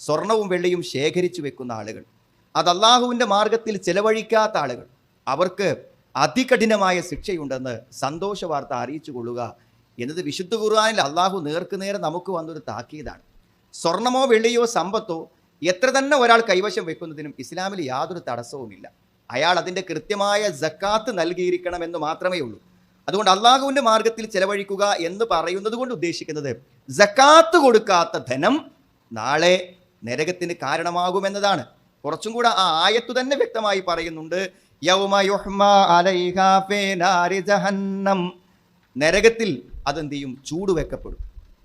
സ്വർണവും വെള്ളിയും ശേഖരിച്ചു വെക്കുന്ന ആളുകൾ. അത് അള്ളാഹുവിന്റെ മാർഗത്തിൽ ചെലവഴിക്കാത്ത ആളുകൾ. അവർക്ക് അതികഠിനമായ ശിക്ഷയുണ്ടെന്ന് സന്തോഷ വാർത്ത അറിയിച്ചു കൊള്ളുക എന്നത് വിശുദ്ധ ഖുർആാനിൽ അള്ളാഹു നേർക്കുനേരെ നമുക്ക് വന്നൊരു താക്കീതാണ്. സ്വർണമോ വെള്ളിയോ സമ്പത്തോ എത്ര തന്നെ ഒരാൾ കൈവശം വെക്കുന്നതിനും ഇസ്ലാമിൽ യാതൊരു തടസ്സവുമില്ല. അയാൾ അതിന്റെ കൃത്യമായ ജക്കാത്ത് നൽകിയിരിക്കണമെന്ന് മാത്രമേ ഉള്ളൂ. അതുകൊണ്ട് അള്ളാഹുവിന്റെ മാർഗത്തിൽ ചെലവഴിക്കുക എന്ന് പറയുന്നത് കൊണ്ട് ഉദ്ദേശിക്കുന്നത് ജക്കാത്ത് കൊടുക്കാത്ത ധനം നാളെ നരകത്തിന് കാരണമാകുമെന്നതാണ്. കുറച്ചും കൂടെ ആ ആയത്തു തന്നെ വ്യക്തമായി പറയുന്നുണ്ട്. നരകത്തിൽ അതെന്ത് ചെയ്യും? ചൂട് വെക്കപ്പെടും.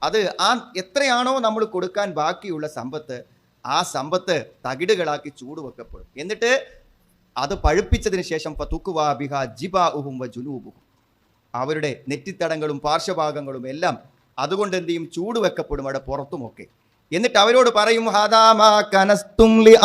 അത് ആ എത്രയാണോ നമ്മൾ കൊടുക്കാൻ ബാക്കിയുള്ള സമ്പത്ത് ആ സമ്പത്ത് തകിടുകളാക്കി ചൂട് വെക്കപ്പെടും. എന്നിട്ട് അത് പഴുപ്പിച്ചതിന് ശേഷം ഫതുക്കുവാ ബിഹ ജിബാഉഹും വ ജുനൂബുഹും. അവരുടെ നെറ്റിത്തടങ്ങളും പാർശ്വഭാഗങ്ങളും എല്ലാം അതുകൊണ്ട് എന്ത് ചെയ്യും? ചൂട് വെക്കപ്പെടും അവിടെ പുറത്തുമൊക്കെ. എന്നിട്ട് അവരോട് പറയും "ഹദാമാ കനസ്തും ലി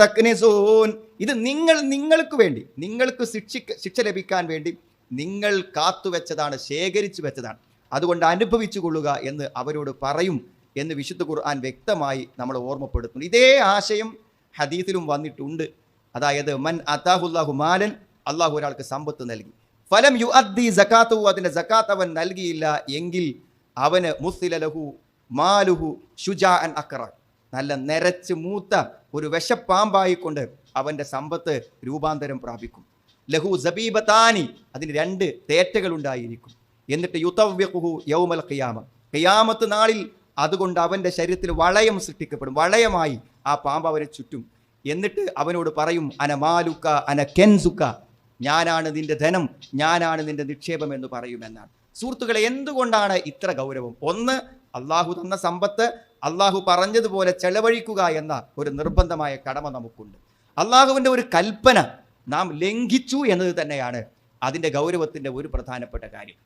തക്നിസൂൻ." ഇത് നിങ്ങൾ നിങ്ങൾക്ക് വേണ്ടി നിങ്ങൾക്ക് ശിക്ഷ ശിക്ഷ ലഭിക്കാൻ വേണ്ടി നിങ്ങൾ കാത്തു വെച്ചതാണ് ശേഖരിച്ചു വെച്ചതാണ്. അതുകൊണ്ട് അനുഭവിച്ചു കൊള്ളുക എന്ന് അവരോട് പറയും എന്ന് വിശുദ്ധ ഖുർആൻ വ്യക്തമായി നമ്മൾ ഓർമ്മപ്പെടുത്തുന്നു. ഇതേ ആശയം ഹദീസിലും വന്നിട്ടുണ്ട്. അതായത് മൻ അതാഹുല്ലാഹു മാലൻ അള്ളാഹു ഒരാൾക്ക് സമ്പത്ത് നൽകി. ഫലം യു അദ്ദി ജക്കാത്തു അതിന്റെ ജക്കാത്ത് അവൻ നൽകിയില്ല എങ്കിൽ അവന് മുസ്ലലഹു മാലുഹു ഷുജാ അൻ അക്കറ നല്ല നിരച്ച് മൂത്ത ഒരു വിഷപ്പാമ്പായിക്കൊണ്ട് അവന്റെ സമ്പത്ത് രൂപാന്തരം പ്രാപിക്കും. ലഹു സബീബത്താനി അതിന് രണ്ട് തേറ്റകൾ ഉണ്ടായിരിക്കും. എന്നിട്ട് യുതവ്യഹു യൗമൽ ഖിയാമ. ഖിയാമത്ത് നാളിൽ അതുകൊണ്ട് അവന്റെ ശരീരത്തിൽ വളയം സൃഷ്ടിക്കപ്പെടും. വളയമായി ആ പാമ്പ് അവനെ ചുറ്റും. എന്നിട്ട് അവനോട് പറയും അന മാലുക്ക അന കെൻസുക്ക. ഞാനാണ് നിന്റെ ധനം ഞാനാണ് നിന്റെ നിക്ഷേപം എന്ന് പറയുമെന്നാണ്. സുഹൃത്തുക്കളെ എന്തുകൊണ്ടാണ് ഇത്ര ഗൗരവം? ഒന്ന് അള്ളാഹു തന്ന സമ്പത്ത് അള്ളാഹു പറഞ്ഞതുപോലെ ചെലവഴിക്കുക എന്ന ഒരു നിർബന്ധമായ കടമ നമുക്കുണ്ട്. അള്ളാഹുവിന്റെ ഒരു കൽപ്പന നാം ലംഘിച്ചു എന്നത് തന്നെയാണ് അതിന്റെ ഗൗരവത്തിന്റെ ഒരു പ്രധാനപ്പെട്ട കാര്യം.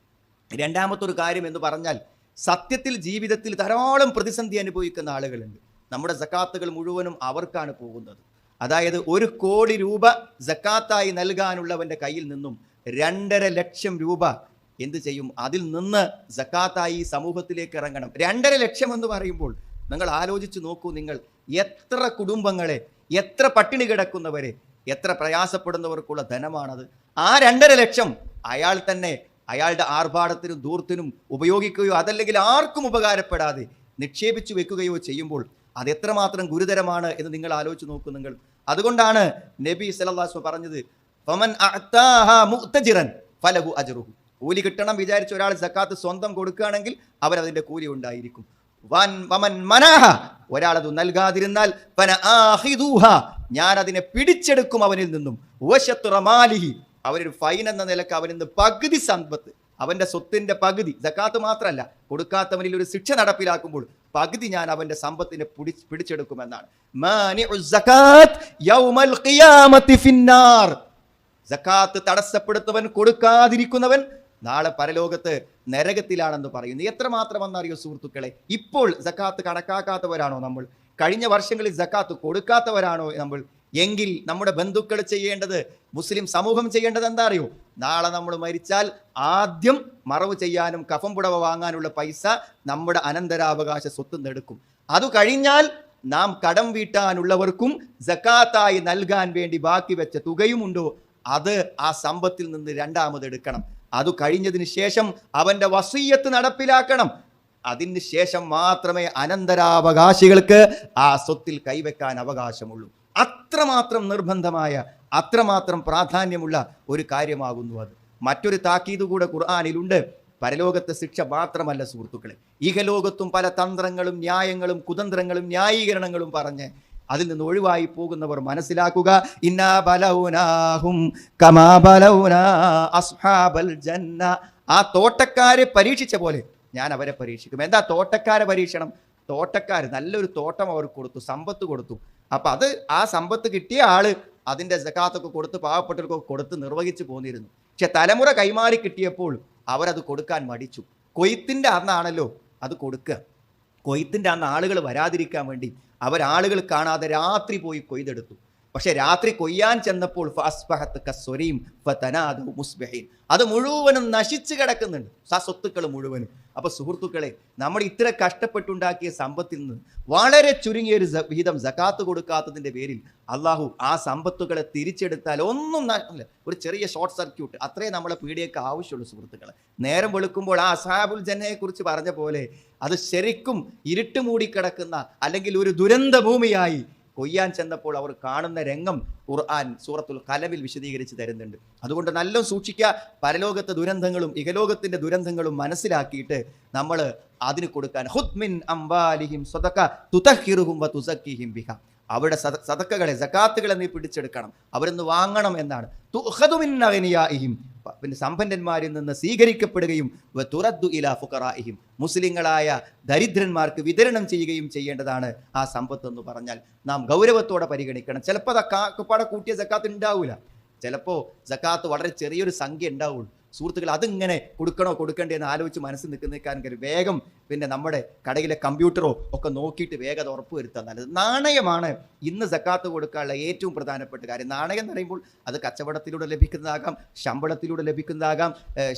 രണ്ടാമത്തെ ഒരു കാര്യം എന്ന് പറഞ്ഞാൽ സത്യത്തിൽ ജീവിതത്തിൽ ധാരാളം പ്രതിസന്ധി അനുഭവിക്കുന്ന ആളുകളുണ്ട്. നമ്മുടെ സക്കാത്തുകൾ മുഴുവനും അവർക്കാണ് പോകുന്നത്. അതായത് ഒരു കോടി രൂപ സക്കാത്തായി നൽകാനുള്ളവന്റെ കയ്യിൽ നിന്നും രണ്ടര ലക്ഷം രൂപ എന്ത് ചെയ്യും? അതിൽ നിന്ന് ജക്കാത്തായി സമൂഹത്തിലേക്ക് ഇറങ്ങണം. രണ്ടര ലക്ഷം എന്ന് പറയുമ്പോൾ നിങ്ങൾ ആലോചിച്ച് നോക്കൂ നിങ്ങൾ എത്ര കുടുംബങ്ങളെ എത്ര പട്ടിണി കിടക്കുന്നവരെ എത്ര പ്രയാസപ്പെടുന്നവർക്കുള്ള ധനമാണത്. ആ രണ്ടര ലക്ഷം അയാൾ തന്നെ അയാളുടെ ആർഭാടത്തിനും ദൂർത്തിനും ഉപയോഗിക്കുകയോ അതല്ലെങ്കിൽ ആർക്കും ഉപകാരപ്പെടാതെ നിക്ഷേപിച്ചു വെക്കുകയോ ചെയ്യുമ്പോൾ അത് എത്രമാത്രം ഗുരുതരമാണ് എന്ന് നിങ്ങൾ ആലോചിച്ച് നോക്കൂ നിങ്ങൾ. അതുകൊണ്ടാണ് നബി സലല്ലാസ്മ പറഞ്ഞത് ഫമൻ ഫലഹു അജ്റുഹു. കൂലി കിട്ടണം വിചാരിച്ച ഒരാൾ സക്കാത്ത് സ്വന്തം കൊടുക്കുകയാണെങ്കിൽ അവരതിന്റെ കൂലി ഉണ്ടായിരിക്കും. വൻ വമൻ മനാഹ ഒരാളത് നൽകാതിരുന്നാൽ ഫന ആഹിദൂഹ ഞാൻ അതിനെ പിടിച്ചെടുക്കും അവനിൽ നിന്നും. വശത്തുറമാലിഹി അവനൊരു ഫൈൻ എന്ന നിലയ്ക്ക് അവനിൽ നിന്ന് പകുതി സമ്പത്ത് അവന്റെ സ്വത്തിന്റെ പകുതി സക്കാത്ത് മാത്രമല്ല കൊടുക്കാത്തവനിൽ ഒരു ശിക്ഷ നടപ്പിലാക്കുമ്പോൾ പകുതി ഞാൻ അവന്റെ സമ്പത്തിനെ പിടി പിടിച്ചെടുക്കുമെന്നാണ്. സക്കാത്ത് തടസ്സപ്പെടുത്തവൻ കൊടുക്കാതിരിക്കുന്നവൻ നാളെ പരലോകത്ത് നരകത്തിലാണെന്ന് പറയുന്നു. എത്രമാത്രം എന്നറിയോ സുഹൃത്തുക്കളെ? ഇപ്പോൾ സക്കാത്ത് കണക്കാക്കാത്തവരാണോ നമ്മൾ? കഴിഞ്ഞ വർഷങ്ങളിൽ സക്കാത്ത് കൊടുക്കാത്തവരാണോ നമ്മൾ? എങ്കിൽ നമ്മുടെ ബന്ധുക്കൾ ചെയ്യേണ്ടത് മുസ്ലിം സമൂഹം ചെയ്യേണ്ടത് എന്താ അറിയോ നാളെ നമ്മൾ മരിച്ചാൽ ആദ്യം മറവ് ചെയ്യാനും കഫം പുടവ വാങ്ങാനുള്ള പൈസ നമ്മുടെ അനന്തരാവകാശ സ്വത്ത് നെടുക്കും അത് കഴിഞ്ഞാൽ നാം കടം വീട്ടാനുള്ളവർക്കും ജക്കാത്തായി നൽകാൻ വേണ്ടി ബാക്കി വെച്ച തുകയുമുണ്ടോ? അത് ആ സമ്പത്തിൽ നിന്ന് രണ്ടാമത് എടുക്കണം. അത് കഴിഞ്ഞതിന് ശേഷം അവന്റെ വസീയത്ത് നടപ്പിലാക്കണം. അതിന് ശേഷം മാത്രമേ അനന്തരാവകാശികൾക്ക് ആ സ്വത്തിൽ കൈവെക്കാൻ അവകാശമുള്ളൂ. അത്രമാത്രം നിർബന്ധമായ അത്രമാത്രം പ്രാധാന്യമുള്ള ഒരു കാര്യമാകുന്നു അത്. മറ്റൊരു താക്കീത് കൂടെ ഖുർആാനിലുണ്ട്. പരലോകത്തെ ശിക്ഷ മാത്രമല്ല സുഹൃത്തുക്കളെ. ഇഹലോകത്തും പല തന്ത്രങ്ങളും ന്യായങ്ങളും കുതന്ത്രങ്ങളും ന്യായീകരണങ്ങളും പറഞ്ഞ് അതിൽ നിന്ന് ഒഴിവായി പോകുന്നവർ മനസ്സിലാക്കുക. ഇന്നാ ബലൗനാഹും കമാ ബലൗനാ അസ്ഹാബൽ ജന്ന. ആ തോട്ടക്കാരെ പരീക്ഷിച്ച പോലെ ഞാൻ അവരെ പരീക്ഷിക്കും. എന്താ തോട്ടക്കാരെ പരീക്ഷണം? തോട്ടക്കാർ നല്ലൊരു തോട്ടം അവർക്ക് കൊടുത്തു സമ്പത്ത് കൊടുത്തു. അപ്പൊ അത് ആ സമ്പത്ത് കിട്ടിയ ആൾ അതിന്റെ ജക്കാത്തൊക്കെ കൊടുത്ത് പാവപ്പെട്ടവർക്കൊക്കെ കൊടുത്ത് നിർവഹിച്ചു പോന്നിരുന്നു. പക്ഷെ തലമുറ കൈമാറി കിട്ടിയപ്പോൾ അവരത് കൊടുക്കാൻ മടിച്ചു. കൊയ്ത്തിന്റെ അന്നാണല്ലോ അത് കൊടുക്കുക. കൊയ്ത്തിന്റെ അന്ന് ആളുകൾ വരാതിരിക്കാൻ വേണ്ടി അവരാളുകൾ കാണാതെ രാത്രി പോയി കൊയ്തെടുത്തു. പക്ഷെ രാത്രി കൊയ്യാൻ ചെന്നപ്പോൾ ഫതനാദു മുസ്ബിഹീൻ. അത് മുഴുവനും നശിച്ചു കിടക്കുന്നുണ്ട്. ആ സ്വത്തുക്കൾ മുഴുവനും. അപ്പൊ സുഹൃത്തുക്കളെ നമ്മൾ ഇത്ര കഷ്ടപ്പെട്ടുണ്ടാക്കിയ സമ്പത്തിൽ നിന്ന് വളരെ ചുരുങ്ങിയ ഒരു സ- വിഹിതം ജക്കാത്ത് കൊടുക്കാത്തതിന്റെ പേരിൽ അള്ളാഹു ആ സമ്പത്തുകളെ തിരിച്ചെടുത്താൽ ഒന്നും ഒരു ചെറിയ ഷോർട്ട് സർക്യൂട്ട്. അത്രേ നമ്മളെ പീഡിയൊക്കെ ആവശ്യമുള്ളൂ സുഹൃത്തുക്കളെ. നേരം വെളുക്കുമ്പോൾ ആ അസാബുൽ ജന്നയെക്കുറിച്ച് പറഞ്ഞ പോലെ അത് ശരിക്കും ഇരുട്ട് മൂടിക്കിടക്കുന്ന അല്ലെങ്കിൽ ഒരു ദുരന്ത ഭൂമിയായി കൊയ്യാൻ ചെന്നപ്പോൾ അവർ കാണുന്ന രംഗം ഖുർആൻ സൂറത്തുൽ കലവിൽ വിശദീകരിച്ച് തരുന്നുണ്ട്. അതുകൊണ്ട് നല്ല സൂക്ഷിക്കുക പരലോകത്തെ ദുരന്തങ്ങളും ഇകലോകത്തിന്റെ ദുരന്തങ്ങളും മനസ്സിലാക്കിയിട്ട് നമ്മൾ അതിന് കൊടുക്കാൻ ഹുദ്മിൻ അംബാലിഹിം സ്വതക്ക തുതഹിറുഹും വ തുസക്കിഹിം ബിഹ. അവരുടെ സദ- സദക്കകളെ സക്കാത്തുകളെ നീ പിടിച്ചെടുക്കണം. അവരൊന്ന് വാങ്ങണം എന്നാണ്. തുഖദു മിൻ അഗ്നിയാഇഹിം. പ- പിന്നെ സമ്പന്നന്മാരിൽ നിന്ന് സ്വീകരിക്കപ്പെടുകയും തുറദ്ദു ഇലാ ഫുഖറാഇഹിം. മുസ്ലിങ്ങളായ ദരിദ്രന്മാർക്ക് വിതരണം ചെയ്യുകയും ചെയ്യേണ്ടതാണ് ആ സമ്പത്ത് എന്ന് പറഞ്ഞാൽ നാം ഗൗരവത്തോടെ പരിഗണിക്കണം. ചിലപ്പോൾ അത് കാക്കപ്പാടെ കൂട്ടിയ സക്കാത്ത് ഉണ്ടാവില്ല ചിലപ്പോൾ സക്കാത്ത് വളരെ ചെറിയൊരു സംഖ്യ ഉണ്ടാവുള്ളൂ. സുഹൃത്തുക്കൾ അതിങ്ങനെ കൊടുക്കണോ കൊടുക്കണ്ടേ എന്ന് ആലോചിച്ച് മനസ്സിൽ നിൽക്കുന്നേക്കാണെങ്കിൽ വേഗം പിന്നെ നമ്മുടെ കടയിലെ കമ്പ്യൂട്ടറോ ഒക്കെ നോക്കിയിട്ട് വേഗം അത് ഉറപ്പ് വരുത്താൻ നല്ലത്. നാണയമാണ് ഇന്ന് സക്കാത്ത് കൊടുക്കാനുള്ള ഏറ്റവും പ്രധാനപ്പെട്ട കാര്യം. നാണയം എന്ന് പറയുമ്പോൾ അത് കച്ചവടത്തിലൂടെ ലഭിക്കുന്നതാകാം ശമ്പളത്തിലൂടെ ലഭിക്കുന്നതാകാം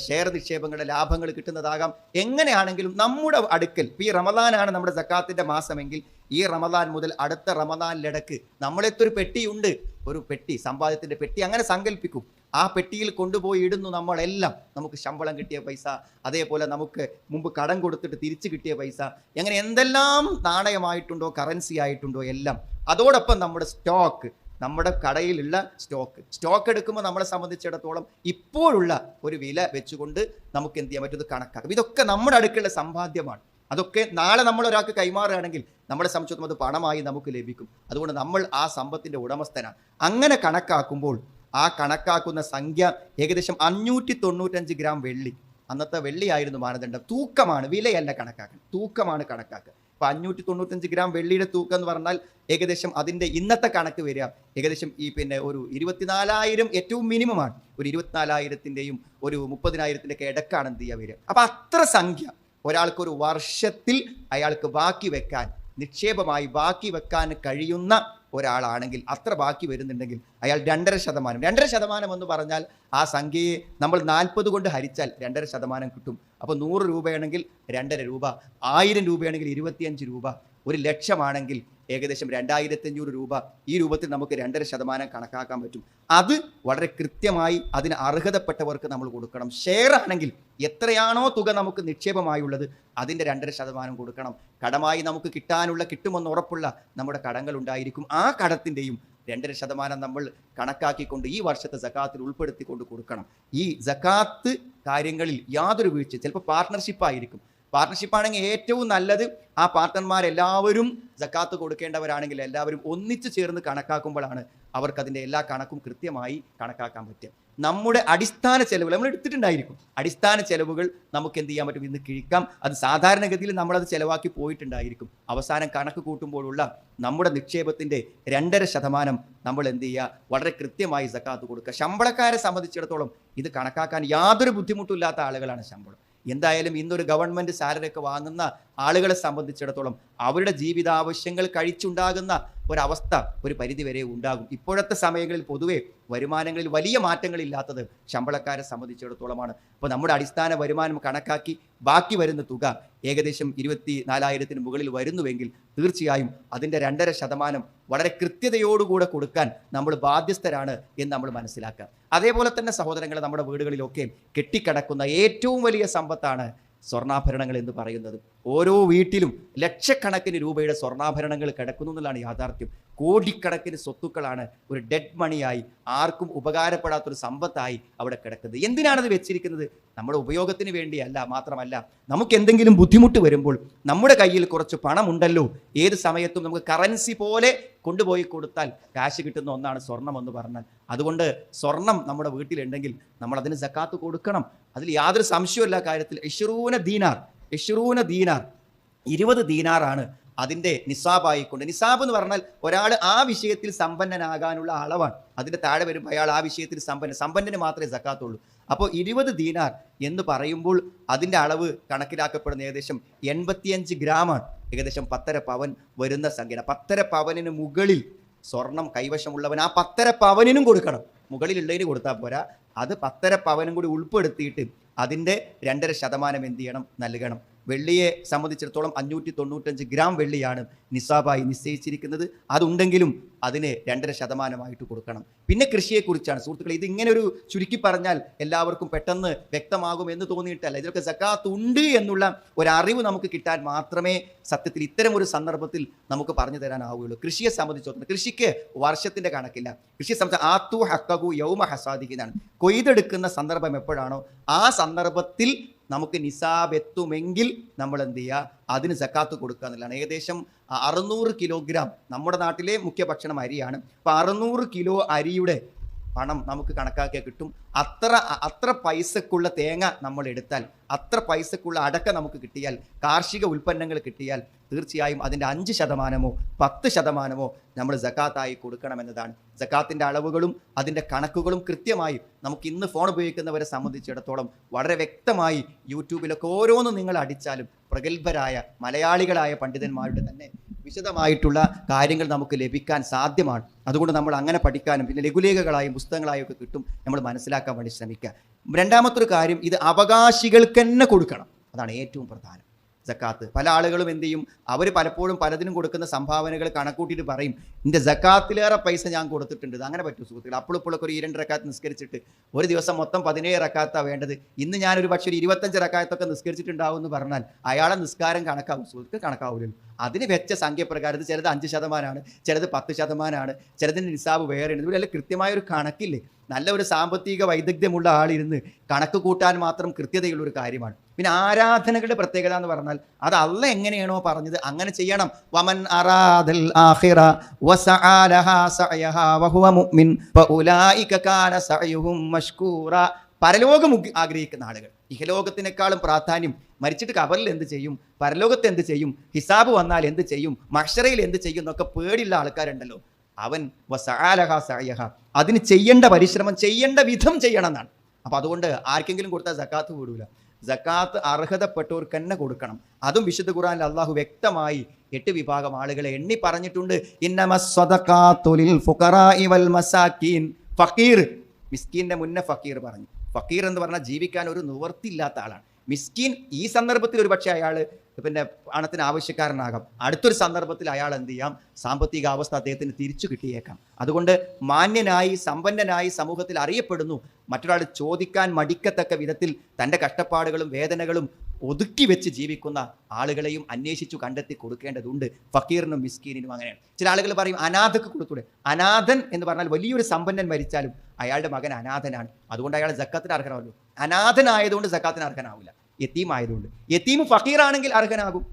ഷെയർ നിക്ഷേപങ്ങളുടെ ലാഭങ്ങൾ കിട്ടുന്നതാകാം. എങ്ങനെയാണെങ്കിലും നമ്മുടെ അടുക്കൽ ഈ റമദാനാണ് നമ്മുടെ സക്കാത്തിന്റെ മാസമെങ്കിൽ ഈ റമദാൻ മുതൽ അടുത്ത റമദാനിലിടക്ക് നമ്മളെത്തൊരു പെട്ടിയുണ്ട്. ഒരു പെട്ടി സമ്പാദ്യത്തിന്റെ പെട്ടി അങ്ങനെ സങ്കല്പിക്കും. ആ പെട്ടിയിൽ കൊണ്ടുപോയി ഇടുന്നു നമ്മളെല്ലാം. നമുക്ക് ശമ്പളം കിട്ടിയ പൈസ അതേപോലെ നമുക്ക് മുമ്പ് കടം കൊടുത്തിട്ട് തിരിച്ചു കിട്ടിയ പൈസ അങ്ങനെ എന്തെല്ലാം നാണയമായിട്ടുണ്ടോ കറൻസി ആയിട്ടുണ്ടോ എല്ലാം. അതോടൊപ്പം നമ്മുടെ സ്റ്റോക്ക് നമ്മുടെ കടയിലുള്ള സ്റ്റോക്ക് സ്റ്റോക്ക് എടുക്കുമ്പോൾ നമ്മളെ സംബന്ധിച്ചിടത്തോളം ഇപ്പോഴുള്ള ഒരു വില വെച്ചുകൊണ്ട് നമുക്ക് എന്ത് ചെയ്യാൻ പറ്റും? കണക്കാക്കും. ഇതൊക്കെ നമ്മുടെ അടുക്കുള്ള സമ്പാദ്യമാണ്. അതൊക്കെ നാളെ നമ്മൾ ഒരാൾക്ക് കൈമാറുകയാണെങ്കിൽ നമ്മളെ സംബന്ധിച്ചിടത്തോളം അത് പണമായി നമുക്ക് ലഭിക്കും. അതുകൊണ്ട് നമ്മൾ ആ സമ്പത്തിന്റെ ഉടമസ്ഥനാണ്. അങ്ങനെ കണക്കാക്കുമ്പോൾ ആ കണക്കാക്കുന്ന സംഖ്യ ഏകദേശം അഞ്ഞൂറ്റി തൊണ്ണൂറ്റഞ്ച് ഗ്രാം വെള്ളി. അന്നത്തെ വെള്ളിയായിരുന്നു മാനദണ്ഡം. തൂക്കമാണ് വിലയല്ല കണക്കാക്കുന്നത് തൂക്കമാണ് കണക്കാക്കുക ഇപ്പൊ അഞ്ഞൂറ്റി തൊണ്ണൂറ്റഞ്ച് ഗ്രാം വെള്ളിയുടെ തൂക്കം എന്ന് പറഞ്ഞാൽ ഏകദേശം അതിന്റെ ഇന്നത്തെ കണക്ക് വരിക. ഏകദേശം ഈ പിന്നെ ഒരു ഇരുപത്തിനാലായിരം ഏറ്റവും മിനിമമാണ്. ഒരു ഇരുപത്തിനാലായിരത്തിന്റെയും ഒരു മുപ്പതിനായിരത്തിന്റെയൊക്കെ ഇടക്കാണ് എന്ത് ചെയ്യുക വരിക. അപ്പം അത്ര സംഖ്യ ഒരാൾക്കൊരു വർഷത്തിൽ അയാൾക്ക് ബാക്കി വെക്കാൻ നിക്ഷേപമായി ബാക്കി വെക്കാൻ കഴിയുന്ന ഒരാളാണെങ്കിൽ അത്ര ബാക്കി വരുന്നുണ്ടെങ്കിൽ അയാൾ രണ്ടര ശതമാനം. രണ്ടര ശതമാനം എന്ന് പറഞ്ഞാൽ ആ സംഖ്യയെ നമ്മൾ നാൽപ്പത് കൊണ്ട് ഹരിച്ചാൽ രണ്ടര ശതമാനം കിട്ടും. അപ്പോൾ നൂറ് രൂപയാണെങ്കിൽ രണ്ടര രൂപ ആയിരം രൂപയാണെങ്കിൽ ഇരുപത്തിയഞ്ച് രൂപ. ഒരു ലക്ഷമാണെങ്കിൽ ഏകദേശം രണ്ടായിരത്തി അഞ്ഞൂറ് രൂപ ഈ രൂപത്തിൽ നമുക്ക് രണ്ടര ശതമാനം കണക്കാക്കാൻ പറ്റും. അത് വളരെ കൃത്യമായി അതിന് അർഹതപ്പെട്ടവർക്ക് നമ്മൾ കൊടുക്കണം. ഷെയർ ആണെങ്കിൽ എത്രയാണോ തുക നമുക്ക് നിക്ഷേപമായുള്ളത് അതിന്റെ രണ്ടര ശതമാനം കൊടുക്കണം. കടമായി നമുക്ക് കിട്ടാനുള്ള കിട്ടുമെന്ന് ഉറപ്പുള്ള നമ്മുടെ കടങ്ങൾ ഉണ്ടായിരിക്കും. ആ കടത്തിന്റെയും രണ്ടര ശതമാനം നമ്മൾ കണക്കാക്കിക്കൊണ്ട് ഈ വർഷത്തെ സക്കാത്തിൽ ഉൾപ്പെടുത്തിക്കൊണ്ട് കൊടുക്കണം. ഈ സക്കാത്ത് കാര്യങ്ങളിൽ യാതൊരു വീഴ്ച ചിലപ്പോൾ പാർട്ട്ണർഷിപ്പ് ആയിരിക്കും. പാർട്ട്ണർഷിപ്പ് ആണെങ്കിൽ ഏറ്റവും നല്ലത് ആ പാർട്ട്ണർമാരെല്ലാവരും ജക്കാത്ത് കൊടുക്കേണ്ടവരാണെങ്കിൽ എല്ലാവരും ഒന്നിച്ചു ചേർന്ന് കണക്കാക്കുമ്പോഴാണ് അവർക്കതിന്റെ എല്ലാ കണക്കും കൃത്യമായി കണക്കാക്കാൻ പറ്റുക. നമ്മുടെ അടിസ്ഥാന ചെലവുകൾ നമ്മൾ എടുത്തിട്ടുണ്ടായിരിക്കും. അടിസ്ഥാന ചെലവുകൾ നമുക്ക് എന്ത് ചെയ്യാൻ പറ്റും? ഇന്ന് കിഴിക്കാം. അത് സാധാരണഗതിയിൽ നമ്മളത് ചെലവാക്കി പോയിട്ടുണ്ടായിരിക്കും. അവസാനം കണക്ക് കൂട്ടുമ്പോഴുള്ള നമ്മുടെ നിക്ഷേപത്തിന്റെ രണ്ടര ശതമാനം നമ്മൾ എന്ത് ചെയ്യുക? വളരെ കൃത്യമായി സക്കാത്ത് കൊടുക്കുക. ശമ്പളക്കാരെ സംബന്ധിച്ചിടത്തോളം ഇത് കണക്കാക്കാൻ യാതൊരു ബുദ്ധിമുട്ടില്ലാത്ത ആളുകളാണ് ശമ്പളം. എന്തായാലും ഇന്നൊരു ഗവൺമെന്റ് സാലറി ഒക്കെ വാങ്ങുന്ന ആളുകളെ സംബന്ധിച്ചിടത്തോളം അവരുടെ ജീവിതാവശ്യങ്ങൾ കഴിച്ചുണ്ടാകുന്ന ഒരവസ്ഥ ഒരു പരിധിവരെ ഉണ്ടാകും. ഇപ്പോഴത്തെ സമയങ്ങളിൽ പൊതുവെ വരുമാനങ്ങളിൽ വലിയ മാറ്റങ്ങളില്ലാത്തത് ശമ്പളക്കാരെ സംബന്ധിച്ചിടത്തോളമാണ്. അപ്പോൾ നമ്മുടെ അടിസ്ഥാന വരുമാനം കണക്കാക്കി ബാക്കി വരുന്ന തുക ഏകദേശം ഇരുപത്തി നാലായിരത്തിന് മുകളിൽ വരുന്നുവെങ്കിൽ തീർച്ചയായും അതിന്റെ രണ്ടര ശതമാനം വളരെ കൃത്യതയോടുകൂടെ കൊടുക്കാൻ നമ്മൾ ബാധ്യസ്ഥരാണ് എന്ന് നമ്മൾ മനസ്സിലാക്കുക. അതേപോലെ തന്നെ സഹോദരങ്ങളെ നമ്മുടെ വീടുകളിലൊക്കെ കെട്ടിക്കിടക്കുന്ന ഏറ്റവും വലിയ സമ്പത്താണ് സ്വർണാഭരണങ്ങൾ എന്ന് പറയുന്നത്. ഓരോ വീട്ടിലും ലക്ഷക്കണക്കിന് രൂപയുടെ സ്വർണാഭരണങ്ങൾ കിടക്കുന്നു എന്നുള്ളതാണ് യാഥാർത്ഥ്യം. കോടിക്കണക്കിന് സ്വത്തുക്കളാണ് ഒരു ഡെഡ് മണിയായി ആർക്കും ഉപകാരപ്പെടാത്തൊരു സമ്പത്തായി അവിടെ കിടക്കുന്നത്. എന്തിനാണത് വെച്ചിരിക്കുന്നത്? നമ്മുടെ ഉപയോഗത്തിന് വേണ്ടിയല്ല മാത്രമല്ല നമുക്ക് എന്തെങ്കിലും ബുദ്ധിമുട്ട് വരുമ്പോൾ നമ്മുടെ കയ്യിൽ കുറച്ച് പണമുണ്ടല്ലോ. ഏത് സമയത്തും നമുക്ക് കറൻസി പോലെ കൊണ്ടുപോയി കൊടുത്താൽ കാശ് കിട്ടുന്ന ഒന്നാണ് സ്വർണം എന്ന് പറഞ്ഞാൽ. അതുകൊണ്ട് സ്വർണം നമ്മുടെ വീട്ടിലുണ്ടെങ്കിൽ നമ്മൾ അതിന് സക്കാത്ത് കൊടുക്കണം. അതിൽ യാതൊരു സംശയമില്ല കാര്യത്തിൽ. ഇഷ്റൂന ദീനാർ ഇഷ്റൂന ദീനാർ ഇരുപത് ദീനാറാണ് അതിന്റെ നിസാബായിക്കൊണ്ട്. നിസാബ് എന്ന് പറഞ്ഞാൽ ഒരാൾ ആ വിഷയത്തിൽ സമ്പന്നനാകാനുള്ള അളവാണ്. അതിന്റെ താഴെ വരുമ്പോൾ അയാൾ ആ വിഷയത്തിൽ സമ്പന്ന സമ്പന്നന് മാത്രമേ സക്കാത്തുള്ളൂ. അപ്പോൾ ഇരുപത് ദീനാർ എന്ന് പറയുമ്പോൾ അതിന്റെ അളവ് കണക്കിലാക്കപ്പെടുന്ന ഏകദേശം എൺപത്തിയഞ്ച് ഗ്രാമാണ്. ഏകദേശം പത്തര പവൻ വരുന്ന സംഖ്യ പത്തര പവനിന് മുകളിൽ സ്വർണം കൈവശമുള്ളവൻ ആ പത്തര പവനിനും കൊടുക്കണം. മുകളിലുള്ളതിന് കൊടുത്താൽ പോരാ. അത് പത്തര പവനും കൂടി ഉൾപ്പെടുത്തിയിട്ട് അതിന്റെ രണ്ടര ശതമാനം എന്ത് ചെയ്യണം? നൽകണം. വെള്ളിയെ സംബന്ധിച്ചിടത്തോളം അഞ്ഞൂറ്റി തൊണ്ണൂറ്റഞ്ച് ഗ്രാം വെള്ളിയാണ് നിസാബായി നിശ്ചയിച്ചിരിക്കുന്നത്. അതുണ്ടെങ്കിലും അതിന് രണ്ടര ശതമാനമായിട്ട് കൊടുക്കണം. പിന്നെ കൃഷിയെക്കുറിച്ചാണ്. സുഹൃത്തുക്കളെ ഇത് ഇങ്ങനെ ഒരു ചുരുക്കി പറഞ്ഞാൽ എല്ലാവർക്കും പെട്ടെന്ന് വ്യക്തമാകും എന്ന് തോന്നിയിട്ടല്ല. ഇതിലൊക്കെ സക്കാത്ത് ഉണ്ട് എന്നുള്ള ഒരറിവ് നമുക്ക് കിട്ടാൻ മാത്രമേ സത്യത്തിൽ ഇത്തരം ഒരു സന്ദർഭത്തിൽ നമുക്ക് പറഞ്ഞു തരാനാവുകയുള്ളൂ. കൃഷിയെ സംബന്ധിച്ചിടത്തോളം കൃഷിക്ക് വർഷത്തിന്റെ കണക്കില്ല. കൃഷിയെ സംബന്ധിച്ച് ആത്തു ഹക്കകു യൗമ ഹസാദിക്കുന്നതാണ് കൊയ്തെടുക്കുന്ന സന്ദർഭം എപ്പോഴാണോ ആ സന്ദർഭത്തിൽ നമുക്ക് നിസാബ് എത്തുമെങ്കിൽ നമ്മൾ എന്ത് ചെയ്യുക അതിന് സക്കാത്ത് കൊടുക്കുക എന്നുള്ളതാണ്. ഏകദേശം അറുന്നൂറ് കിലോഗ്രാം നമ്മുടെ നാട്ടിലെ മുഖ്യ ഭക്ഷണം അരിയാണ്. അപ്പോൾ അറുന്നൂറ് കിലോ അരിയുടെ പണം നമുക്ക് കണക്കാക്കിയാൽ കിട്ടും. അത്ര അത്ര പൈസക്കുള്ള തേങ്ങ നമ്മൾ എടുത്താൽ അത്ര പൈസക്കുള്ള അടക്ക നമുക്ക് കിട്ടിയാൽ കാർഷിക ഉൽപ്പന്നങ്ങൾ കിട്ടിയാൽ തീർച്ചയായും അതിന്റെ അഞ്ച് ശതമാനമോ പത്ത് ശതമാനമോ നമ്മൾ ജക്കാത്തായി കൊടുക്കണമെന്നതാണ്. ജക്കാത്തിന്റെ അളവുകളും അതിന്റെ കണക്കുകളും കൃത്യമായി നമുക്ക് ഇന്ന് ഫോൺ ഉപയോഗിക്കുന്നവരെ സംബന്ധിച്ചിടത്തോളം വളരെ വ്യക്തമായി യൂട്യൂബിലൊക്കെ ഓരോന്നും നിങ്ങൾ അടിച്ചാലും പ്രഗത്ഭരായ മലയാളികളായ പണ്ഡിതന്മാരുടെ തന്നെ വിശദമായിട്ടുള്ള കാര്യങ്ങൾ നമുക്ക് ലഭിക്കാൻ സാധ്യമാണ്. അതുകൊണ്ട് നമ്മൾ അങ്ങനെ പഠിക്കാനും പിന്നെ ലഘുലേഖകളായും പുസ്തകങ്ങളായും ഒക്കെ കിട്ടും നമ്മൾ മനസ്സിലാക്കാൻ വേണ്ടി ശ്രമിക്കുക. രണ്ടാമത്തൊരു കാര്യം ഇത് അവകാശികൾക്ക് തന്നെ കൊടുക്കണം. അതാണ് ഏറ്റവും പ്രധാനം. ജക്കാത്ത്. പല ആളുകളും എന്ത് ചെയ്യും? അവർ പലപ്പോഴും പലതിനും കൊടുക്കുന്ന സംഭാവനകൾ കണക്കൂട്ടിയിട്ട് പറയും എന്റെ ജക്കാത്തിലേറെ പൈസ ഞാൻ കൊടുത്തിട്ടുണ്ട്. അങ്ങനെ പറ്റും സുഹൃത്തുക്കൾ അപ്പോൾ ഇപ്പോഴൊക്കെ ഒരു ഇരണ്ട് റക്കാത്ത് നിസ്കരിച്ചിട്ട് ഒരു ദിവസം മൊത്തം പതിനേഴ് റക്കാത്താണ് വേണ്ടത്. ഇന്ന് ഞാനൊരു പക്ഷേ ഒരു ഇരുപത്തഞ്ച് റക്കാത്തൊക്കെ നിസ്കരിച്ചിട്ടുണ്ടാവും എന്ന് പറഞ്ഞാൽ അയാളെ നിസ്കാരം കണക്കാവും. സുഹൃത്തുക്കൾ കണക്കാവില്ലല്ലോ അതിന് വെച്ച സംഖ്യപ്രകാരം ഇത് ചിലത് അഞ്ച് ശതമാനമാണ് ചിലത് പത്ത് ശതമാനമാണ് ചിലതിന്റെ നിസാബ് വേറെയാണ് ഇതിൽ കൃത്യമായ ഒരു കണക്കില്ലേ? നല്ല ഒരു സാമ്പത്തിക വൈദഗ്ധ്യമുള്ള ആളിരുന്ന് കണക്ക് കൂട്ടാൻ മാത്രം കൃത്യതയുള്ള ഒരു കാര്യമാണ്. പിന്നെ ആരാധനകളുടെ പ്രത്യേകത എന്ന് പറഞ്ഞാൽ അത് അല്ല എങ്ങനെയാണോ പറഞ്ഞത് അങ്ങനെ ചെയ്യണം. വമൻ വഹുവ മുഅ്മിൻ കാന മഷ്കൂറ. പരലോകം ആഗ്രഹിക്കുന്ന ആളുകൾ ഇഹലോകത്തിനേക്കാളും പ്രാധാന്യം മരിച്ചിട്ട് കബറിൽ എന്ത് ചെയ്യും? പരലോകത്ത് എന്ത് ചെയ്യും? ഹിസാബ് വന്നാൽ എന്ത് ചെയ്യും? മഷറയിൽ എന്ത് ചെയ്യും എന്നൊക്കെ പേടിയുള്ള ആൾക്കാരുണ്ടല്ലോ. അവൻ വസാലഹ സഅയഹ. അതിന് ചെയ്യേണ്ട പരിശ്രമം ചെയ്യേണ്ട വിധം ചെയ്യണം എന്നാണ്. അപ്പൊ അതുകൊണ്ട് ആർക്കെങ്കിലും കൊടുത്താൽ സക്കാത്ത് കൂടൂല. സക്കാത്ത് അർഹതപ്പെട്ടവർക്ക് തന്നെ കൊടുക്കണം. അതും വിശുദ്ധ ഖുറാനിൽ അള്ളാഹു വ്യക്തമായി എട്ട് വിഭാഗം ആളുകളെ എണ്ണി പറഞ്ഞിട്ടുണ്ട്. ഫക്കീർ മിസ്കീന്റെ മുന്നേ ഫക്കീർ പറഞ്ഞു. ഫക്കീർ എന്ന് പറഞ്ഞാൽ ജീവിക്കാൻ ഒരു നിവർത്തിയില്ലാത്ത ആളാണ്. മിസ്കീൻ ഈ സന്ദർഭത്തിൽ ഒരു പക്ഷേ അയാൾ പിന്നെ പണത്തിന് ആവശ്യക്കാരനാകാം. അടുത്തൊരു സന്ദർഭത്തിൽ അയാൾ എന്ത് ചെയ്യാം? സാമ്പത്തിക അവസ്ഥ അദ്ദേഹത്തിന് തിരിച്ചു കിട്ടിയേക്കാം. അതുകൊണ്ട് മാന്യനായി സമ്പന്നനായി സമൂഹത്തിൽ അറിയപ്പെടുന്നു. മറ്റൊരാൾ ചോദിക്കാൻ മടിക്കത്തക്ക വിധത്തിൽ തന്റെ കഷ്ടപ്പാടുകളും വേദനകളും ഒതുക്കി വെച്ച് ജീവിക്കുന്ന ആളുകളെയും അന്വേഷിച്ചു കണ്ടെത്തി കൊടുക്കേണ്ടതുണ്ട്. ഫക്കീറിനും മിസ്കീനിനും അങ്ങനെയാണ് ചില ആളുകൾ പറയും അനാഥക്ക് കൊടുത്തൂടെ അനാഥൻ എന്ന് പറഞ്ഞാൽ വലിയൊരു സമ്പന്നൻ മരിച്ചാലും അയാളുടെ മകൻ അനാഥനാണ്. അതുകൊണ്ട് അയാൾ ജക്കാത്തിന് അർഹനാവല്ലോ. അനാഥനായതുകൊണ്ട് ജക്കാത്തിന് അർഹനാവില്ല. യത്തീം ആയതുകൊണ്ട് യത്തീം ഫക്കീറാണെങ്കിൽ അർഹനാകും.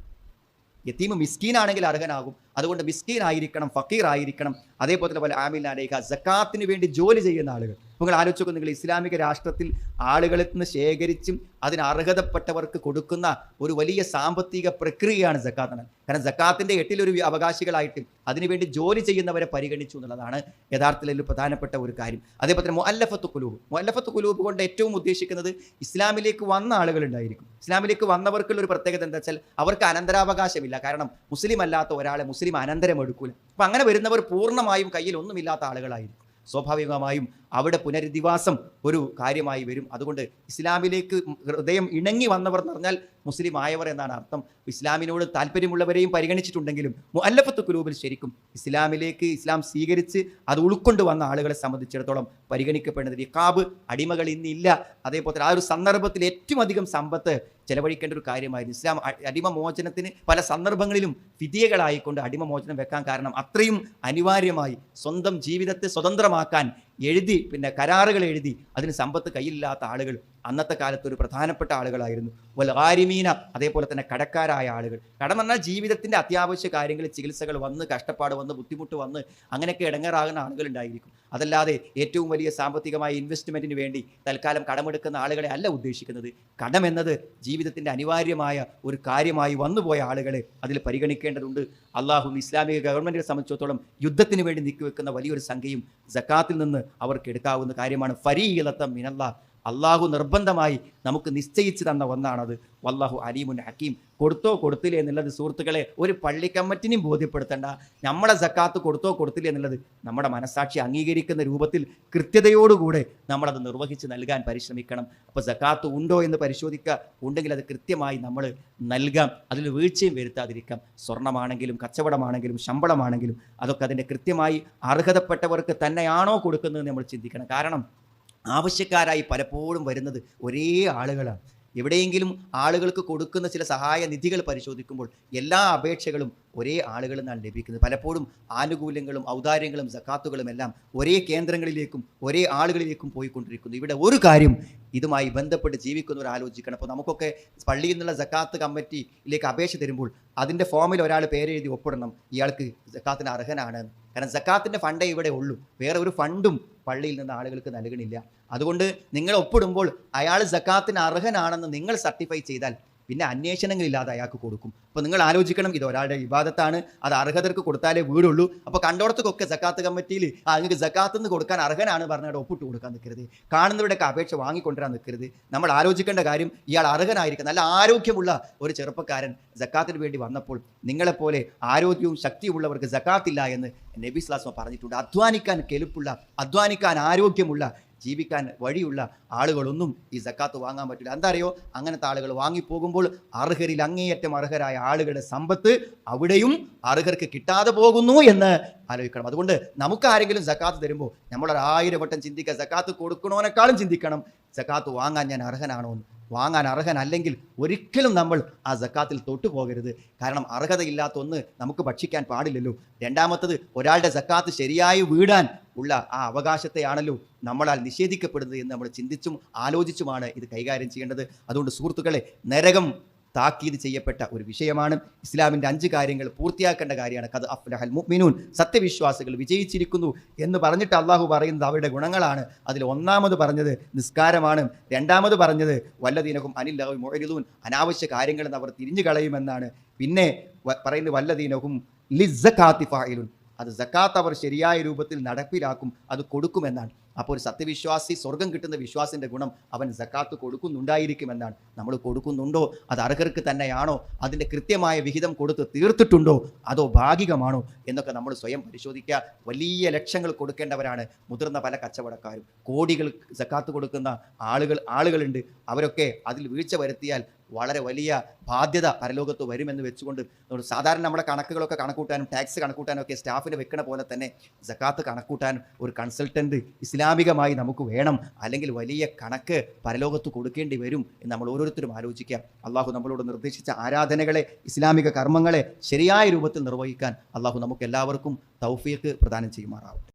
യത്തീം മിസ്കീനാണെങ്കിൽ അർഹനാകും. അതുകൊണ്ട് മിസ്കീൻ ആയിരിക്കണം ഫക്കീർ ആയിരിക്കണം അതേപോലെ പോലെ ആമിലാനേഖ ജക്കാത്തിന് വേണ്ടി ജോലി ചെയ്യുന്ന ആളുകൾ. നിങ്ങൾ ആലോചിച്ചു നിങ്ങൾ ഇസ്ലാമിക രാഷ്ട്രത്തിൽ ആളുകളിൽ നിന്ന് ശേഖരിച്ചും അതിന് അർഹതപ്പെട്ടവർക്ക് കൊടുക്കുന്ന ഒരു വലിയ സാമ്പത്തിക പ്രക്രിയയാണ് ജക്കാത്ത്. കാരണം ജക്കാത്തിന്റെ എട്ടിലൊരു അവകാശികളായിട്ടും അതിനുവേണ്ടി ജോലി ചെയ്യുന്നവരെ പരിഗണിച്ചു എന്നുള്ളതാണ് യഥാർത്ഥത്തിൽ പ്രധാനപ്പെട്ട ഒരു കാര്യം. അതേപോലെ തന്നെ മുഅല്ലഫത്ത് കുലൂബ് മുഅല്ലഫത്ത് കുലൂബ് കൊണ്ട് ഏറ്റവും ഉദ്ദേശിക്കുന്നത് ഇസ്ലാമിലേക്ക് വന്ന ആളുകളുണ്ടായിരിക്കും ഇസ്ലാമിലേക്ക് വന്നവർക്കുള്ള ഒരു പ്രത്യേകത എന്താ വെച്ചാൽ അവർക്ക് അനന്തരാവകാശമില്ല. കാരണം മുസ്ലിം അല്ലാത്ത ഒരാളെ മുസ്ലിം അനന്തരം എടുക്കൂല. അപ്പം അങ്ങനെ വരുന്നവർ പൂർണമായും കയ്യിൽ ഒന്നുമില്ലാത്ത ആളുകളായിരിക്കും. സ്വാഭാവികമായും അവിടെ പുനരധിവാസം ഒരു കാര്യമായി വരും. അതുകൊണ്ട് ഇസ്ലാമിലേക്ക് ഹൃദയം ഇണങ്ങി വന്നവർ എന്ന് പറഞ്ഞാൽ മുസ്ലിം ആയവർ എന്നാണ് അർത്ഥം. ഇസ്ലാമിനോട് താല്പര്യമുള്ളവരെയും പരിഗണിച്ചിട്ടുണ്ടെങ്കിലും മുഅല്ലഫത്ത് കുലൂബിൽ ശരിക്കും ഇസ്ലാമിലേക്ക് ഇസ്ലാം സ്വീകരിച്ച് അത് ഉൾക്കൊണ്ട് വന്ന ആളുകളെ സംബന്ധിച്ചിടത്തോളം പരിഗണിക്കപ്പെടുന്നത് ഇക്കാബ് അടിമകൾ ഇന്നില്ല അതേപോലെ തന്നെ ആ ഒരു സന്ദർഭത്തിൽ ഏറ്റവും അധികം സമ്പത്ത് ചെലവഴിക്കേണ്ട ഒരു കാര്യമായിരുന്നു. ഇസ്ലാം അടിമ അടിമമോചനത്തിന് പല സന്ദർഭങ്ങളിലും വിധിയകളായിക്കൊണ്ട് അടിമമോചനം വെക്കാൻ കാരണം അത്രയും അനിവാര്യമായി സ്വന്തം ജീവിതത്തെ സ്വതന്ത്രമാക്കാൻ എഴുതി പിന്നെ കരാറുകൾ എഴുതി അതിന് സമ്പത്ത് കയ്യിലില്ലാത്ത ആളുകൾ അന്നത്തെ കാലത്ത് ഒരു പ്രധാനപ്പെട്ട ആളുകളായിരുന്നു. വൽ ആരിമീന അതേപോലെ തന്നെ കടക്കാരായ ആളുകൾ. കടം പറഞ്ഞാൽ ജീവിതത്തിന്റെ അത്യാവശ്യ കാര്യങ്ങൾ ചികിത്സകൾ വന്ന് കഷ്ടപ്പാട് വന്ന് ബുദ്ധിമുട്ട് വന്ന് അങ്ങനെയൊക്കെ ഇടങ്ങേറാകുന്ന ആളുകൾ ഉണ്ടായിരിക്കും അതല്ലാതെ ഏറ്റവും വലിയ സാമ്പത്തികമായ ഇൻവെസ്റ്റ്മെന്റിന് വേണ്ടി തൽക്കാലം കടമെടുക്കുന്ന ആളുകളെ അല്ല ഉദ്ദേശിക്കുന്നത്. കടം എന്നത് ജീവിതത്തിന്റെ അനിവാര്യമായ ഒരു കാര്യമായി വന്നുപോയ ആളുകളെ അതിൽ പരിഗണിക്കേണ്ടതുണ്ട്. അള്ളാഹു ഇസ്ലാമിക ഗവൺമെന്റിനെ സംബന്ധിച്ചിടത്തോളം യുദ്ധത്തിന് വേണ്ടി നീക്കിവെക്കുന്ന വലിയൊരു സംഖ്യയും ജക്കാത്തിൽ നിന്ന് അവർക്ക് എടുക്കാവുന്ന കാര്യമാണ്. ഫരീലത്തം മിനല്ല അള്ളാഹു നിർബന്ധമായി നമുക്ക് നിശ്ചയിച്ചു തന്ന ഒന്നാണത്. വല്ലാഹു അലീമുൻ ഹക്കീം. കൊടുത്തോ കൊടുത്തില്ലേ എന്നുള്ളത് സുഹൃത്തുക്കളെ ഒരു പള്ളി കമ്മിറ്റിനെയും ബോധ്യപ്പെടുത്തേണ്ട. നമ്മളെ സക്കാത്ത് കൊടുത്തോ കൊടുത്തില്ലേ എന്നുള്ളത് നമ്മുടെ മനസാക്ഷി അംഗീകരിക്കുന്ന രൂപത്തിൽ കൃത്യതയോടുകൂടെ നമ്മളത് നിർവഹിച്ച് നൽകാൻ പരിശ്രമിക്കണം. അപ്പോൾ സക്കാത്ത് ഉണ്ടോ എന്ന് പരിശോധിക്കുക. ഉണ്ടെങ്കിൽ അത് കൃത്യമായി നമ്മൾ നൽകാം. അതിൽ വീഴ്ചയും വരുത്താതിരിക്കാം. സ്വർണമാണെങ്കിലും കച്ചവടമാണെങ്കിലും ശമ്പളമാണെങ്കിലും അതൊക്കെ അതിന്റെ കൃത്യമായി അർഹതപ്പെട്ടവർക്ക് തന്നെയാണോ കൊടുക്കുന്നത് നമ്മൾ ചിന്തിക്കണം. കാരണം ആവശ്യക്കാരായി പലപ്പോഴും വരുന്നത് ഒരേ ആളുകളാണ്. എവിടെയെങ്കിലും ആളുകൾക്ക് കൊടുക്കുന്ന ചില സഹായ നിധികൾ പരിശോധിക്കുമ്പോൾ എല്ലാ അപേക്ഷകളും ഒരേ ആളുകളിൽ നിന്നാണ് ലഭിക്കുന്നത്. പലപ്പോഴും ആനുകൂല്യങ്ങളും ഔദാര്യങ്ങളും സക്കാത്തുകളും എല്ലാം ഒരേ കേന്ദ്രങ്ങളിലേക്കും ഒരേ ആളുകളിലേക്കും പോയിക്കൊണ്ടിരിക്കുന്നു. ഇവിടെ ഒരു കാര്യം ഇതുമായി ബന്ധപ്പെട്ട് ജീവിക്കുന്നവർ ആലോചിക്കണം. അപ്പോൾ നമുക്കൊക്കെ പള്ളിയിൽ നിന്നുള്ള സക്കാത്ത് കമ്മിറ്റിയിലേക്ക് അപേക്ഷ തരുമ്പോൾ അതിന്റെ ഫോമിൽ ഒരാൾ പേരെഴുതി ഒപ്പിടണം. ഇയാൾക്ക് സക്കാത്തിന് അർഹനാണ്. കാരണം സക്കാത്തിന്റെ ഫണ്ടേ ഇവിടെ ഉള്ളൂ. വേറെ ഒരു ഫണ്ടും പള്ളിയിൽ നിന്ന് ആളുകൾക്ക് നൽകണില്ല. അതുകൊണ്ട് നിങ്ങൾ ഒപ്പിടുമ്പോൾ അയാൾ സക്കാത്തിന് അർഹനാണെന്ന് നിങ്ങൾ സർട്ടിഫൈ ചെയ്താൽ പിന്നെ അന്വേഷണങ്ങളില്ലാതെ അയാൾക്ക് കൊടുക്കും. അപ്പോൾ നിങ്ങൾ ആലോചിക്കണം ഇത് ഒരാളുടെ വിവാദത്താണ് അത് അർഹതർക്ക് കൊടുത്താലേ വീടുള്ളൂ. അപ്പോൾ കണ്ടോടത്തൊക്കെ സക്കാത്ത് കമ്മിറ്റിയിൽ നിങ്ങൾക്ക് സക്കാത്ത് നിന്ന് കൊടുക്കാൻ അർഹനാണ് പറഞ്ഞാൽ ഒപ്പിട്ട് കൊടുക്കാൻ നിൽക്കരുത്. കാണുന്നവരുടെയൊക്കെ അപേക്ഷ വാങ്ങിക്കൊണ്ടുവരാൻ നിൽക്കരുത്. നമ്മൾ ആലോചിക്കേണ്ട കാര്യം ഇയാൾ അർഹനായിരിക്കും നല്ല ആരോഗ്യമുള്ള ഒരു ചെറുപ്പക്കാരൻ സക്കാത്തിന് വേണ്ടി വന്നപ്പോൾ നിങ്ങളെപ്പോലെ ആരോഗ്യവും ശക്തിയുമുള്ളവർക്ക് സക്കാത്തില്ല എന്ന് നബി സ്ലാസ്മ പറഞ്ഞിട്ടുണ്ട്. അധ്വാനിക്കാൻ കെലുപ്പുള്ള അധ്വാനിക്കാൻ ആരോഗ്യമുള്ള ജീവിക്കാൻ വഴിയുള്ള ആളുകളൊന്നും ഈ സക്കാത്ത് വാങ്ങാൻ പറ്റില്ല. എന്താ അറിയോ? അങ്ങനത്തെ ആളുകൾ വാങ്ങിപ്പോകുമ്പോൾ അർഹരിൽ അങ്ങേയറ്റം അർഹരായ ആളുകളുടെ സമ്പത്ത് അവിടെയും അർഹർക്ക് കിട്ടാതെ പോകുന്നു എന്ന് ആലോചിക്കണം. അതുകൊണ്ട് നമുക്ക് ആരെങ്കിലും സക്കാത്ത് തരുമ്പോൾ നമ്മളൊരായിരം വട്ടം ചിന്തിക്കുക സക്കാത്ത് കൊടുക്കണോനേക്കാളും ചിന്തിക്കണം. സക്കാത്ത് വാങ്ങാൻ ഞാൻ അർഹനാണോ എന്ന്. വാങ്ങാൻ അർഹനല്ലെങ്കിൽ ഒരിക്കലും നമ്മൾ ആ സക്കാത്തിൽ തൊട്ടു പോകരുത്. കാരണം അർഹതയില്ലാത്ത ഒന്ന് നമുക്ക് ഭക്ഷിക്കാൻ പാടില്ലല്ലോ. രണ്ടാമത്തത് ഒരാളുടെ സക്കാത്ത് ശരിയായി വീടാൻ ഉള്ള ആ അവകാശത്തെയാണല്ലോ നമ്മളാൽ നിഷേധിക്കപ്പെടുന്നത് എന്ന് നമ്മൾ ചിന്തിച്ചും ആലോചിച്ചുമാണ് ഇത് കൈകാര്യം ചെയ്യേണ്ടത്. അതുകൊണ്ട് സുഹൃത്തുക്കളെ നരകം താക്കീത് ചെയ്യപ്പെട്ട ഒരു വിഷയമാണ്. ഇസ്ലാമിന്റെ അഞ്ച് കാര്യങ്ങൾ പൂർത്തിയാക്കേണ്ട കാര്യമാണ്. കത് അഫ്ലഹൽ മുഅ്മിനൂൻ. സത്യവിശ്വാസികൾ വിജയിച്ചിരിക്കുന്നു എന്ന് പറഞ്ഞിട്ട് അള്ളാഹു പറയുന്നത് അവരുടെ ഗുണങ്ങളാണ്. അതിൽ ഒന്നാമത് പറഞ്ഞത് നിസ്കാരമാണ്. രണ്ടാമത് പറഞ്ഞത് വല്ലദീനക്കും അനില്ലാഹു മൊഴരുതൂൻ അനാവശ്യ കാര്യങ്ങളിൽ നിന്ന് അവർ തിരിഞ്ഞു കളയുമെന്നാണ്. പിന്നെ പറയുന്നത് വല്ലതീനകും ലിസ്സ ഫായിലുൻ അത് സക്കാത്ത് അവർ ശരിയായ രൂപത്തിൽ നടപ്പിലാക്കും അത് കൊടുക്കുമെന്നാണ്. അപ്പോൾ ഒരു സത്യവിശ്വാസി സ്വർഗം കിട്ടുന്ന വിശ്വാസിന്റെ ഗുണം അവൻ സക്കാത്ത് കൊടുക്കുന്നുണ്ടായിരിക്കുമെന്നാണ്. നമ്മൾ കൊടുക്കുന്നുണ്ടോ? അത് അർഹർക്ക് തന്നെയാണോ? അതിന്റെ കൃത്യമായ വിഹിതം കൊടുത്ത് തീർത്തിട്ടുണ്ടോ? അതോ ഭാഗികമാണോ? എന്നൊക്കെ നമ്മൾ സ്വയം പരിശോധിക്കുക. വലിയ ലക്ഷങ്ങൾ കൊടുക്കേണ്ടവരാണ് മുതിർന്ന പല കച്ചവടക്കാരും. കോടികൾ സക്കാത്ത് കൊടുക്കുന്ന ആളുകൾ ആളുകളുണ്ട്. അവരൊക്കെ അതിൽ വീഴ്ച വരുത്തിയാൽ വളരെ വലിയ ബാധ്യത പരലോകത്ത് വരുമെന്ന് വെച്ചുകൊണ്ട് സാധാരണ നമ്മുടെ കണക്കുകളൊക്കെ കണക്കൂട്ടാനും ടാക്സ് കണക്കൂട്ടാനും ഒക്കെ സ്റ്റാഫിന് വെക്കണ പോലെ തന്നെ ജക്കാത്ത് കണക്കൂട്ടാൻ ഒരു കൺസൾട്ടന്റ് ഇസ്ലാമികമായി നമുക്ക് വേണം അല്ലെങ്കിൽ വലിയ കണക്ക് പരലോകത്ത് കൊടുക്കേണ്ടി വരും എന്ന് നമ്മൾ ഓരോരുത്തരും ആലോചിക്കുക അള്ളാഹു നമ്മളോട് നിർദ്ദേശിച്ച ആരാധനകളെ ഇസ്ലാമിക കർമ്മങ്ങളെ ശരിയായ രൂപത്തിൽ നിർവഹിക്കാൻ അള്ളാഹു നമുക്ക് എല്ലാവർക്കും തൗഫീഖ് പ്രദാനം ചെയ്യുമാറാവും